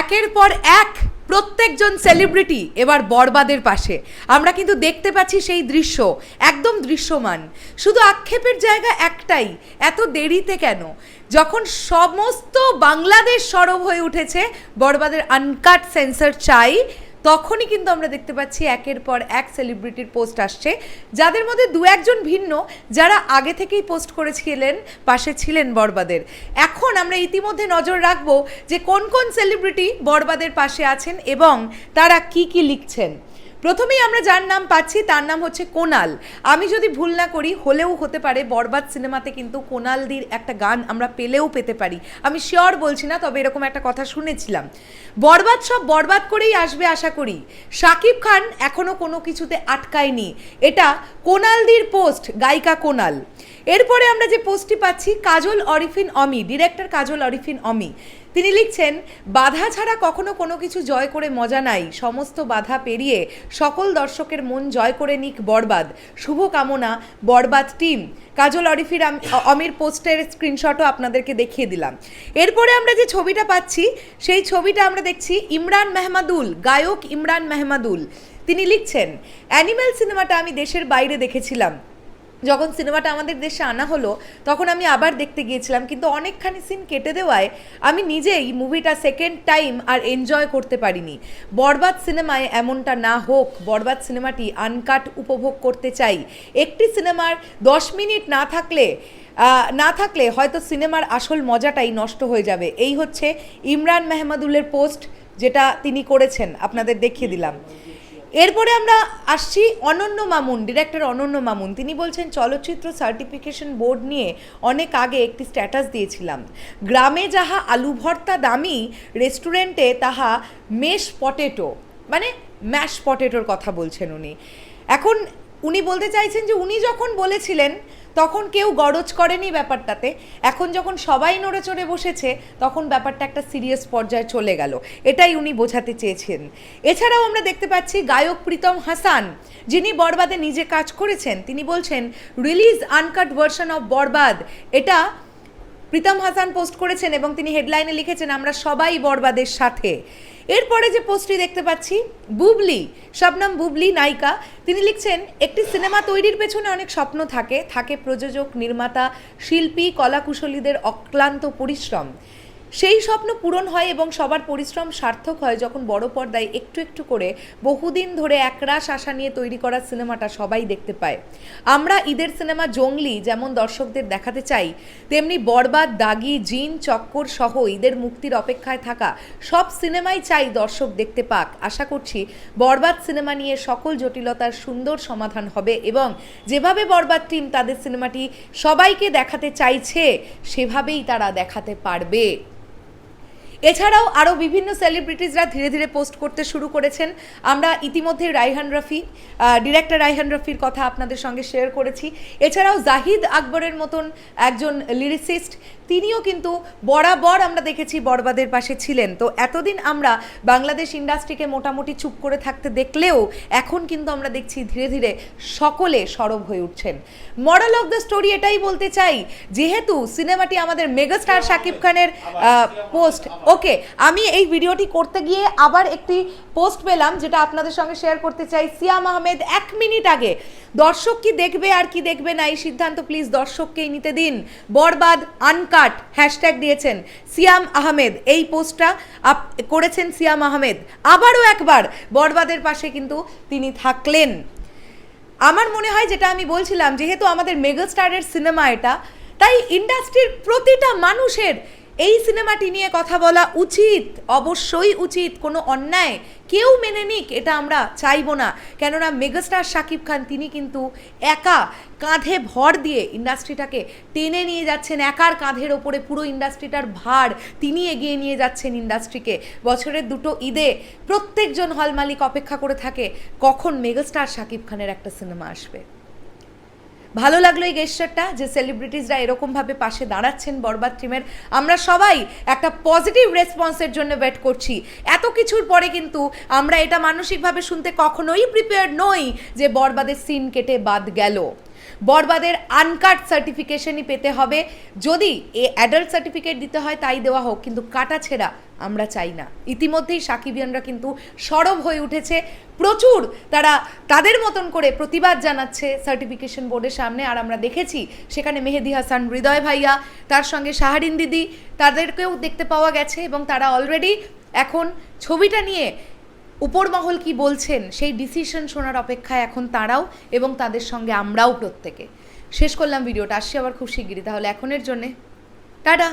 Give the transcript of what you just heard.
একের পর এক প্রত্যেকজন সেলিব্রিটি এবার বরবাদের পাশে। আমরা কিন্তু দেখতে পাচ্ছি সেই দৃশ্য, একদম দৃশ্যমান। শুধু আক্ষেপের জায়গা একটাই, এত দেরিতে কেন? যখন সমস্ত বাংলাদেশ সরব হয়ে উঠেছে, বরবাদের আনকাট সেন্সার চাই তখনই কিন্তু আমরা দেখতে পাচ্ছি একের পর এক সেলিব্রিটির পোস্ট আসছে, যাদের মধ্যে দু একজন ভিন্ন যারা আগে থেকেই পোস্ট করেছিলেন, পাশে ছিলেন বরবাদের এখন আমরা ইতিমধ্যে নজর রাখব যে কোন কোন সেলিব্রিটি বরবাদের পাশে আছেন এবং তারা কি কি লিখছেন। প্রথমেই আমরা যার নাম পাচ্ছি তার নাম হচ্ছে কোনাল। আমি যদি ভুল না করি, হলেও হতে পারে বরবাদ সিনেমাতে কিন্তু কোনালদির একটা গান আমরা পেলেও পেতে পারি। আমি শিওর বলছি না, তবে এরকম একটা কথা শুনেছিলাম। বরবাদ সব বরবাদ করেই আসবে আশা করি। শাকিব খান এখনও কোনো কিছুতে আটকায়নি। এটা কোনালদির পোস্ট, গায়িকা কোনাল। এরপরে আমরা যে পোস্টটি পাচ্ছি, কাজল অরিফিন অমি, ডিরেক্টর কাজল অরিফিন অমি। তিনি লিখছেন, বাধা ছাড়া কখনো কোনো কিছু জয় করে মজা নাই। সমস্ত বাধা পেরিয়ে সকল দর্শকের মন জয় করে নিক বরবাদ। শুভ কামনা বরবাদ টিম। কাজল অরিফির অমির পোস্টের স্ক্রিনশটও আপনাদেরকে দেখিয়ে দিলাম। এরপরে আমরা যে ছবিটা পাচ্ছি, সেই ছবিটা আমরা দেখছি ইমরান মেহমাদুল, গায়ক ইমরান মেহমাদুল। তিনি লিখছেন অ্যানিম্যাল সিনেমাটা আমি দেশের বাইরে দেখেছিলাম। যখন সিনেমাটা আমাদের দেশে আনা হলো, তখন আমি আবার দেখতে গিয়েছিলাম, কিন্তু অনেকখানি সিন কেটে দেওয়ায় আমি নিজেই মুভিটা সেকেন্ড টাইম আর এনজয় করতে পারিনি। বরবাদ সিনেমায় এমনটা না হোক, বরবাদ সিনেমাটি আনকাট উপভোগ করতে চাই। একটি সিনেমার দশ মিনিট না থাকলে না থাকলে হয়তো সিনেমার আসল মজাটাই নষ্ট হয়ে যাবে। এই হচ্ছে ইমরান মেহমাদুলের পোস্ট যেটা তিনি করেছেন। আপনাদের দেখিয়ে দিলাম। এরপরে আমরা আসছি অনন্য মামুন ডিরেক্টর অনন্য মামুন। তিনি বলছেন, চলচ্চিত্র সার্টিফিকেশন বোর্ড নিয়ে অনেক আগে একটি স্ট্যাটাস দিয়েছিলাম। গ্রামে যাহা আলু ভর্তা দামি রেস্টুরেন্টে তাহা মেশ পটেটো মানে ম্যাশ পটেটোর কথা বলছেন উনি। এখন উনি বলতে চাইছেন যে, উনি যখন বলেছিলেন তখন কেউ গরজ করেনি ব্যাপারটাতে। এখন যখন সবাই নড়ে চড়ে বসেছে, তখন ব্যাপারটা একটা সিরিয়াস পর্যায়ে চলে গেল। এটাই উনি বোঝাতে চেয়েছেন। এছাড়াও আমরা দেখতে পাচ্ছি গায়ক প্রীতম হাসান, যিনি বরবাদে নিজে কাজ করেছেন, তিনি বলছেন release uncut version of Borbaad, এটা প্রীতম হাসান পোস্ট করেছেন এবং তিনি হেডলাইনে লিখেছেন, আমরা সবাই বরবাদের সাথে। এরপরে যে পোস্টটি দেখতে পাচ্ছি, বুবলি, শবনম বুবলি নায়িকা, তিনি লিখছেন, একটি সিনেমা তৈরির পেছনে অনেক স্বপ্ন থাকে। থাকে প্রযোজক, নির্মাতা, শিল্পী, কলাকুশলীদের অক্লান্ত পরিশ্রম। সেই স্বপ্ন পূরণ হয় এবং সবার পরিশ্রম সার্থক হয় যখন বড় পর্দায় একটু একটু করে বহুদিন ধরে একরাশ আশা নিয়ে তৈরি করা সিনেমাটা সবাই দেখতে পায়। আমরা ঈদের সিনেমা জঙ্গলি যেমন দর্শকদের দেখাতে চাই, তেমনি বরবাদ, দাগি, জিন, চক্কর সহ ঈদের মুক্তির অপেক্ষায় থাকা সব সিনেমাই চাই দর্শক দেখতে পাক। আশা করছি বরবাদ সিনেমা নিয়ে সকল জটিলতার সুন্দর সমাধান হবে এবং যেভাবে বরবাদ টিম তাদের সিনেমাটি সবাইকে দেখাতে চাইছে, সেভাবেই তারা দেখাতে পারবে। এছাড়াও আরও বিভিন্ন সেলিব্রিটিসরা ধীরে ধীরে পোস্ট করতে শুরু করেছেন। আমরা ইতিমধ্যে রাইহান রফি ডিরেক্টর রাইহান রফির কথা আপনাদের সঙ্গে শেয়ার করেছি। এছাড়াও জাহিদ আকবরের মতন একজন লিরিসিস্ট তিনিও কিন্তু বরাবর আমরা দেখেছি বরবাদের পাশে ছিলেন। তো এতদিন আমরা বাংলাদেশ ইন্ডাস্ট্রিকে মোটামুটি চুপ করে থাকতে দেখলেও এখন কিন্তু আমরা দেখছি ধীরে ধীরে সকলে সরব হয়ে উঠছেন। মরাল অফ দ্য স্টোরি এটাই বলতে চাই, যেহেতু সিনেমাটি আমাদের মেগাস্টার শাকিব খানের পোস্ট ওকে আমি এই ভিডিওটি করতে গিয়ে আবার একটি পোস্ট পেলাম, যেটা আপনাদের সঙ্গে শেয়ার করতে চাই। সিয়াম আহমেদ, এক মিনিট আগে। দর্শক কি দেখবে আর কি দেখবে না, এই সিদ্ধান্ত প্লিজ দর্শককেই নিতে দিন। বরবাদ আনকাট হ্যাশট্যাগ দিয়েছেন সিয়াম আহমেদ। এই পোস্টটা করেছেন সিয়াম আহমেদ। আবারও একবার, বরবাদের পাশে কিন্তু তিনি থাকলেন। আমার মনে হয় যেটা আমি বলছিলাম, যেহেতু আমাদের মেগাস্টারের সিনেমা এটা, তাই ইন্ডাস্ট্রির প্রতিটা মানুষের এই সিনেমাটি নিয়ে কথা বলা উচিত, অবশ্যই উচিত। কোনো অন্যায় কেউ মেনে নিক, এটা আমরা চাইব না। কেননা মেগাস্টার শাকিব খান, তিনি কিন্তু একা কাঁধে ভর দিয়ে ইন্ডাস্ট্রিটাকে টেনে নিয়ে যাচ্ছেন, একার কাঁধের ওপরে পুরো ইন্ডাস্ট্রিটার ভার তিনি এগিয়ে নিয়ে যাচ্ছেন ইন্ডাস্ট্রিকে। বছরের দুটো ঈদে প্রত্যেকজন হল মালিক অপেক্ষা করে থাকে কখন মেগাস্টার শাকিব খানের একটা সিনেমা আসবে। ভালো লাগল এই গেস্টারটা যে সেলিব্রিটিসরা এরকমভাবে পাশে দাঁড়াচ্ছেন বরবাদ টিমের আমরা সবাই একটা পজিটিভ রেসপন্সের জন্য ওয়েট করছি। এত কিছুর পরে কিন্তু আমরা এটা মানসিকভাবে শুনতে কখনোই প্রিপেয়ার নই যে বরবাদের সিন কেটে বাদ গেল। বরবাদের আনকাট সার্টিফিকেশনই পেতে হবে। যদি এ অ্যাডাল্ট সার্টিফিকেট দিতে হয়, তাই দেওয়া হোক, কিন্তু কাটা ছেঁড়া আমরা চাই না। ইতিমধ্যেই সাকিবিয়ানরা কিন্তু সরব হয়ে উঠেছে। প্রচুর তারা তাদের মতন করে প্রতিবাদ জানাচ্ছে সার্টিফিকেশন বোর্ডের সামনে। আর আমরা দেখেছি, সেখানে মেহেদি হাসান, হৃদয় ভাইয়া, তার সঙ্গে শাহারিন দিদি, তাদেরকেও দেখতে পাওয়া গেছে এবং তারা অলরেডি এখন ছবিটা নিয়ে উপর মহল কি বলছেন, সেই ডিসিশন শোনার অপেক্ষায় এখন তারাও এবং তাদের সঙ্গে আমরাও প্রত্যেকে। শেষ করলাম ভিডিওটা, আসছি আবার খুব শিগগিরই, তাহলে এখনের জন্যে। টাটা!